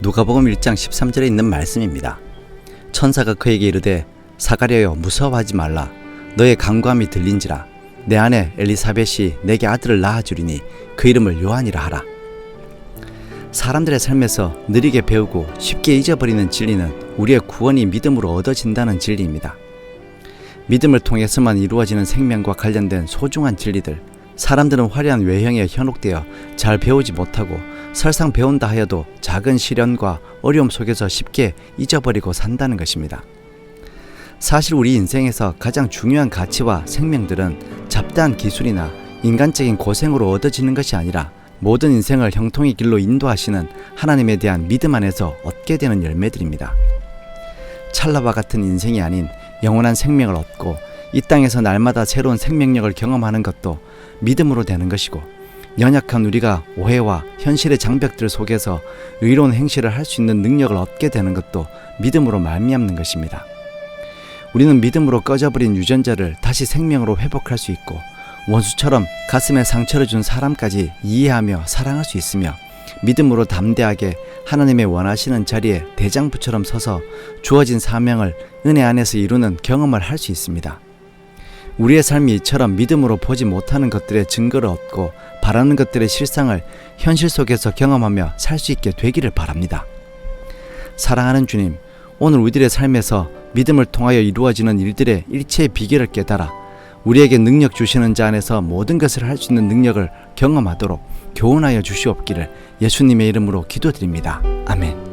누가복음 1장 13절에 있는 말씀입니다. 천사가 그에게 이르되 사가랴여 무서워하지 말라 너의 간구함이 들린지라 내 아내 엘리사벳이 내게 아들을 낳아 주리니 그 이름을 요한이라 하라. 사람들의 삶에서 느리게 배우고 쉽게 잊어버리는 진리는 우리의 구원이 믿음으로 얻어진다는 진리입니다. 믿음을 통해서만 이루어지는 생명과 관련된 소중한 진리들, 사람들은 화려한 외형에 현혹되어 잘 배우지 못하고 설상 배운다 하여도 작은 시련과 어려움 속에서 쉽게 잊어버리고 산다는 것입니다. 사실 우리 인생에서 가장 중요한 가치와 생명들은 잡다한 기술이나 인간적인 고생으로 얻어지는 것이 아니라 모든 인생을 형통의 길로 인도하시는 하나님에 대한 믿음 안에서 얻게 되는 열매들입니다. 찰나와 같은 인생이 아닌 영원한 생명을 얻고 이 땅에서 날마다 새로운 생명력을 경험하는 것도 믿음으로 되는 것이고 연약한 우리가 오해와 현실의 장벽들 속에서 의로운 행실을 할 수 있는 능력을 얻게 되는 것도 믿음으로 말미암는 것입니다. 우리는 믿음으로 꺼져버린 유전자를 다시 생명으로 회복할 수 있고 원수처럼 가슴에 상처를 준 사람까지 이해하며 사랑할 수 있으며 믿음으로 담대하게 하나님의 원하시는 자리에 대장부처럼 서서 주어진 사명을 은혜 안에서 이루는 경험을 할 수 있습니다. 우리의 삶이 이처럼 믿음으로 보지 못하는 것들의 증거를 얻고 바라는 것들의 실상을 현실 속에서 경험하며 살 수 있게 되기를 바랍니다. 사랑하는 주님, 오늘 우리들의 삶에서 믿음을 통하여 이루어지는 일들의 일체의 비결을 깨달아 우리에게 능력 주시는 자 안에서 모든 것을 할 수 있는 능력을 경험하도록 교훈하여 주시옵기를 예수님의 이름으로 기도드립니다. 아멘.